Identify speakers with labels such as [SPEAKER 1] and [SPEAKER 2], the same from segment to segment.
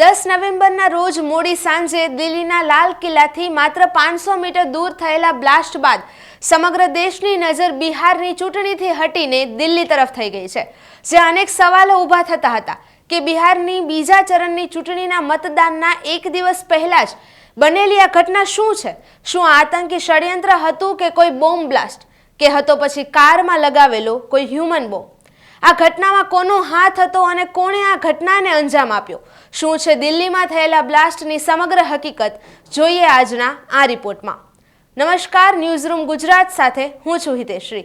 [SPEAKER 1] દસ નવેમ્બરના રોજ મોડી સાંજે દિલ્હીના લાલ કિલ્લાથી માત્ર પાંચસો મીટર દૂર થયેલા બ્લાસ્ટ બાદ સમગ્ર દેશની નજર બિહારની ચૂંટણીથી હટીને દિલ્હી તરફ થઈ ગઈ છે. જે અનેક સવાલો ઊભા થતા હતા કે બિહારની બીજા ચરણની ચૂંટણીના મતદાનના એક દિવસ પહેલા જ બનેલી આ ઘટના શું છે? શું આતંકી ષડયંત્ર હતું કે કોઈ બોમ્બ બ્લાસ્ટ? કે હતો પછી કારમાં લગાવેલો કોઈ હ્યુમન બોમ્બ? આ ઘટનામાં કોનો હાથ હતો અને કોણે આ ઘટનાને અંજામ આપ્યો? શું છે દિલ્હીમાં થયેલા બ્લાસ્ટની સમગ્ર હકીકત? જોઈએ આજના આ રિપોર્ટમાં. નમસ્કાર, ન્યૂઝરૂમ ગુજરાત સાથે હું છું હિતેશ્રી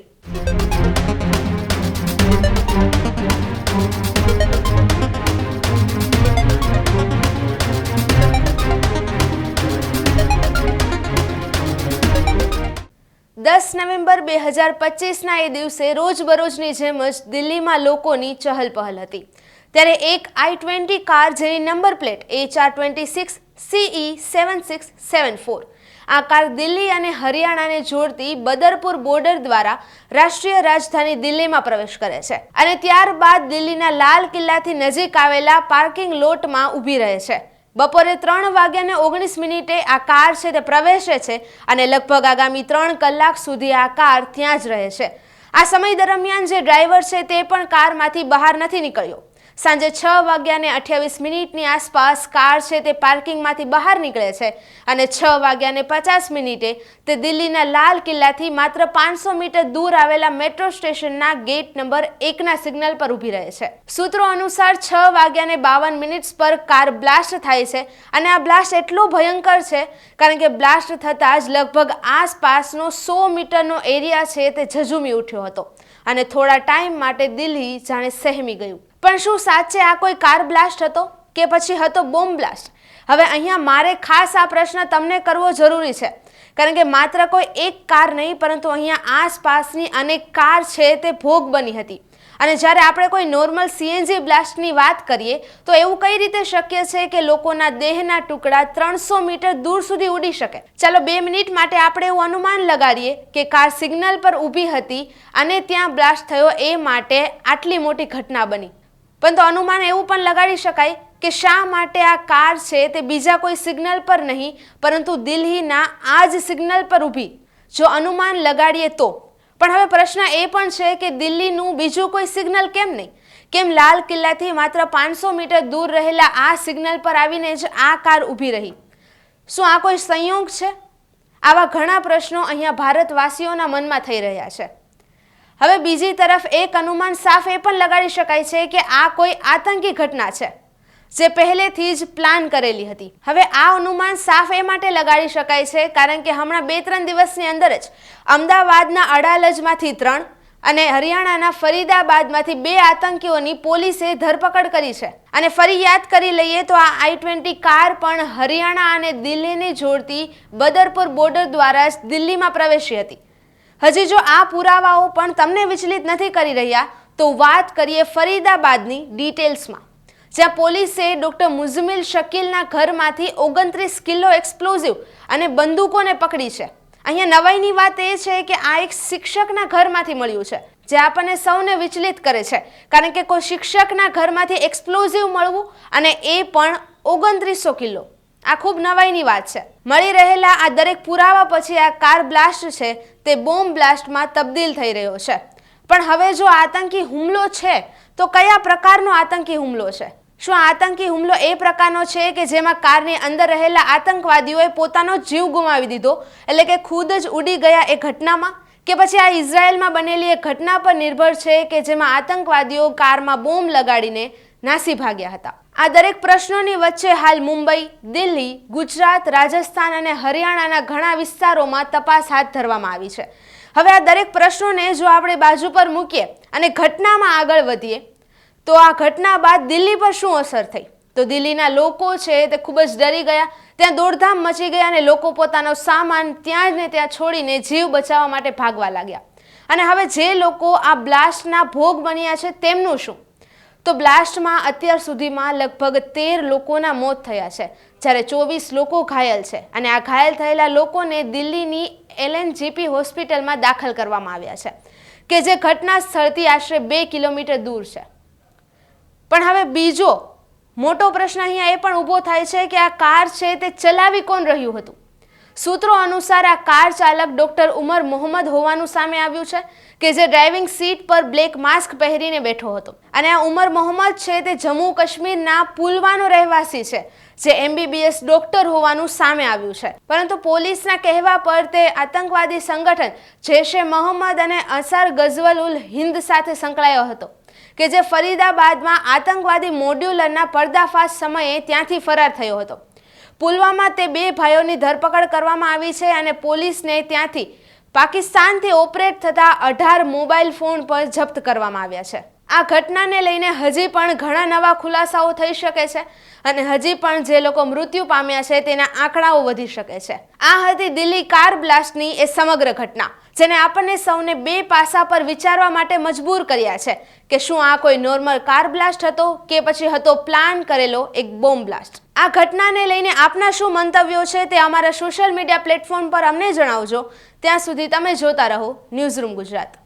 [SPEAKER 1] દસ નવેમ્બર બે હજાર પચીસના એ દિવસે રોજબરોજની જેમ જ દિલ્હીમાં લોકોની ચહલપહલ હતી. ત્યારે એક આઈ ટ્વેન્ટી કાર જેની number plate H R twenty six CE seven six seven four. આ કાર દિલ્હી અને હરિયાણાને જોડતી બદરપુર બોર્ડર દ્વારા રાષ્ટ્રીય રાજધાની દિલ્હીમાં પ્રવેશ કરે છે અને ત્યારબાદ દિલ્હીના લાલ કિલ્લાથી નજીક આવેલા પાર્કિંગ લોટમાં ઊભી રહે છે. બપોરે ત્રણ વાગ્યાને ઓગણીસ મિનિટે આ કાર છે તે પ્રવેશે છે અને લગભગ આગામી ત્રણ કલાક સુધી આ કાર ત્યાં જ રહે છે. આ સમય દરમિયાન જે ડ્રાઈવર છે તે પણ કારમાંથી બહાર નથી નીકળ્યો. સાંજે છ વાગ્યાને અઠ્યાવીસ મિનિટની આસપાસ કાર છે તે પાર્કિંગમાંથી બહાર નીકળે છે અને છ વાગ્યાને પચાસ મિનિટે તે દિલ્હીના લાલ કિલ્લાથી માત્ર પાંચસો મીટર દૂર આવેલા મેટ્રો સ્ટેશનના ગેટ નંબર એકના સિગ્નલ પર ઊભી રહે છે. સૂત્રો અનુસાર છ વાગ્યાને બાવન મિનિટ્સ પર કાર બ્લાસ્ટ થાય છે અને આ બ્લાસ્ટ એટલો ભયંકર છે કારણ કે બ્લાસ્ટ થતાં જ લગભગ આસપાસનો સો મીટરનો એરિયા છે તે ઝઝુમી ઉઠ્યો હતો અને થોડા ટાઈમ માટે દિલ્હી જાણે સહેમી ગયું. પણ શું સાચે આ કોઈ કાર બ્લાસ્ટ હતો કે પછી હતો બોમ્બ બ્લાસ્ટ હવે અહીંયા મારે ખાસ આ પ્રશ્ન તમને કરવો જરૂરી છે. કારણ કે માત્ર કોઈ એક કાર નહીં, પરંતુ અહીંયા આસપાસની અનેક કાર છે તે ભોગ બની હતી. અને જ્યારે આપણે કોઈ નોર્મલ સીએનજી બ્લાસ્ટની વાત કરીએ, તો એવું કઈ રીતે શક્ય છે કે લોકોના દેહના ટુકડા ત્રણસો મીટર દૂર સુધી ઉડી શકે? ચાલો બે મિનિટ માટે આપણે એવું અનુમાન લગાડીએ કે કાર સિગ્નલ પર ઊભી હતી અને ત્યાં બ્લાસ્ટ થયો એ માટે આટલી મોટી ઘટના બની. પરંતુ અનુમાન એવું પણ લગાડી શકાય કે શા માટે આ કાર છે તે બીજા કોઈ સિગ્નલ પર નહીં, પરંતુ દિલ્હીના આ જ સિગ્નલ પર ઊભી. જો અનુમાન લગાડીએ તો. પણ હવે પ્રશ્ન એ પણ છે કે દિલ્હીનું બીજું કોઈ સિગ્નલ કેમ નહીં? કેમ લાલ કિલ્લાથી માત્ર પાંચસો મીટર દૂર રહેલા આ સિગ્નલ પર આવીને જ આ કાર ઊભી રહી? શું આ કોઈ સંયોગ છે? આવા ઘણા પ્રશ્નો અહીંયા ભારતવાસીઓના મનમાં થઈ રહ્યા છે. હવે બીજી તરફ એક અનુમાન સાફ એ પણ લગાડી શકાય છે કે આ કોઈ આતંકી ઘટના છે, જે પહેલેથી જ પ્લાન કરેલી હતી. હવે આ અનુમાન સાફ એ માટે લગાડી શકાય છે કારણ કે હમણાં બે ત્રણ દિવસની અંદર જ અમદાવાદના અડાલજમાંથી ત્રણ અને હરિયાણાના ફરીદાબાદમાંથી બે આતંકીઓની પોલીસે ધરપકડ કરી છે. અને ફરી યાદ કરી લઈએ તો આ આઈ ટ્વેન્ટી કાર પણ હરિયાણા અને દિલ્હીને જોડતી બદરપુર બોર્ડર દ્વારા જ દિલ્હીમાં પ્રવેશી હતી. હજી જો આ પુરાવાઓ પણ તમને વિચલિત નથી કરી રહ્યા, તો વાત કરીએ ફરીદાબાદની ડિટેલ્સમાં. જ્યાં પોલીસે ડોક્ટર મુઝમિલ શકીલના ઘરમાંથી ઓગણત્રીસ કિલો એક્સપ્લોઝિવ અને બંદૂકોને પકડી છે. અહીંયા નવાઈની વાત એ છે કે આ એક શિક્ષકના ઘરમાંથી મળ્યું છે, જે આપણને સૌને વિચલિત કરે છે. કારણ કે કોઈ શિક્ષકના ઘરમાંથી એક્સપ્લોઝિવ મળવું અને એ પણ ઓગણત્રીસો કિલો. આ ખૂબ નવાઈની વાત છે. મળી રહેલા આ દરેક પુરાવા પછી આ કાર બ્લાસ્ટ છે, તે બોમ્બ બ્લાસ્ટમાં તબદીલ થઈ રહ્યો છે. પણ હવે જો આતંકી હુમલો છે, તો કયા પ્રકારનો આતંકી હુમલો છે? શું આતંકી હુમલો એ પ્રકારનો છે કે જેમાં કારની અંદર રહેલા આતંકવાદીઓએ પોતાનો જીવ ગુમાવી દીધો, એટલે કે ખુદ જ ઉડી ગયા એ ઘટનામાં? કે પછી આ ઇઝરાયલમાં બનેલી એ ઘટના પર નિર્ભર છે કે જેમાં આતંકવાદીઓ કારમાં બોમ્બ લગાડીને નાસી ભાગ્યા હતા? આ દરેક પ્રશ્નોની વચ્ચે હાલ મુંબઈ, દિલ્હી, ગુજરાત, રાજસ્થાન અને હરિયાણાના ઘણા વિસ્તારોમાં તપાસ હાથ ધરવામાં આવી છે. હવે આ દરેક પ્રશ્નોને જો આપણે બાજુ પર મૂકીએ અને ઘટનામાં આગળ વધીએ, તો આ ઘટના બાદ દિલ્હી પર શું અસર થઈ? તો દિલ્હીના લોકો છે તે ખૂબ જ ડરી ગયા, ત્યાં દોડધામ મચી ગયા અને લોકો પોતાનો સામાન ત્યાં જ ને ત્યાં છોડીને જીવ બચાવવા માટે ભાગવા લાગ્યા. અને હવે જે લોકો આ બ્લાસ્ટના ભોગ બન્યા છે, તેમનું શું? તો બ્લાસ્ટમાં અત્યાર સુધીમાં લગભગ તેર લોકોના મોત થયા છે, જ્યારે ચોવીસ લોકો ઘાયલ છે અને આ ઘાયલ થયેલા લોકોને દિલ્હીની એલએનજીપી હોસ્પિટલમાં દાખલ કરવામાં આવ્યા છે, કે જે ઘટના સ્થળથી આશરે બે કિલોમીટર દૂર છે. પણ હવે બીજો મોટો પ્રશ્ન અહીંયા એ પણ ઊભો થાય છે કે આ કાર છે તે ચલાવી કોણ રહ્યું હતું? સૂત્રો અનુસાર આ કાર ચાલક ડોક્ટર ઉમર મોહમ્મદ હોવાનું સામે આવ્યું છે, કે જે ડ્રાઇવિંગ સીટ પર બ્લેક માસ્ક પહેરીને બેઠો હતો. અને આ ઉમર મોહમ્મદ છે તે જમ્મુ કાશ્મીરના પુલવાનો રહેવાસી છે, જે એમબીબીએસ ડોક્ટર હોવાનું સામે આવ્યું છે. પરંતુ પોલીસના કહેવા પર તે આતંકવાદી સંગઠન જૈશે મોહમ્મદ અને અસાર ગઝવલ ઉલ હિન્દ સાથે સંકળાયો હતો, કે જે ફરીદાબાદમાં આતંકવાદી મોડ્યુલરના પર્દાફાશ સમયે ત્યાંથી ફરાર થયો હતો. પુલવામા તે બે ભાઈઓની ધરપકડ કરવામાં આવી છે અને પોલીસને ત્યાંથી પાકિસ્તાનથી ઓપરેટ થતા અઢાર મોબાઈલ ફોન પર જપ્ત કરવામાં આવ્યા છે. આ ઘટનાને લઈને હજી પણ ઘણા નવા ખુલાસાઓ થઈ શકે છે અને હજી પણ જે લોકો મૃત્યુ પામ્યા છે તેના આંકડાઓ વધી શકે છે. આ હતી દિલ્હી કાર બ્લાસ્ટની એ સમગ્ર ઘટના. જેને આપણને સૌને બે પાસા પર વિચારવા માટે મજબૂર કર્યા છે કે શું આ કોઈ નોર્મલ કાર બ્લાસ્ટ હતો કે પછી હતો પ્લાન કરેલો એક બોમ્બ બ્લાસ્ટ. આ ઘટનાને લઈને આપના શું મંતવ્યો છે તે અમારા સોશિયલ મીડિયા પ્લેટફોર્મ પર અમને જણાવજો. ત્યાં સુધી તમે જોતા રહો ન્યૂઝરૂમ ગુજરાત.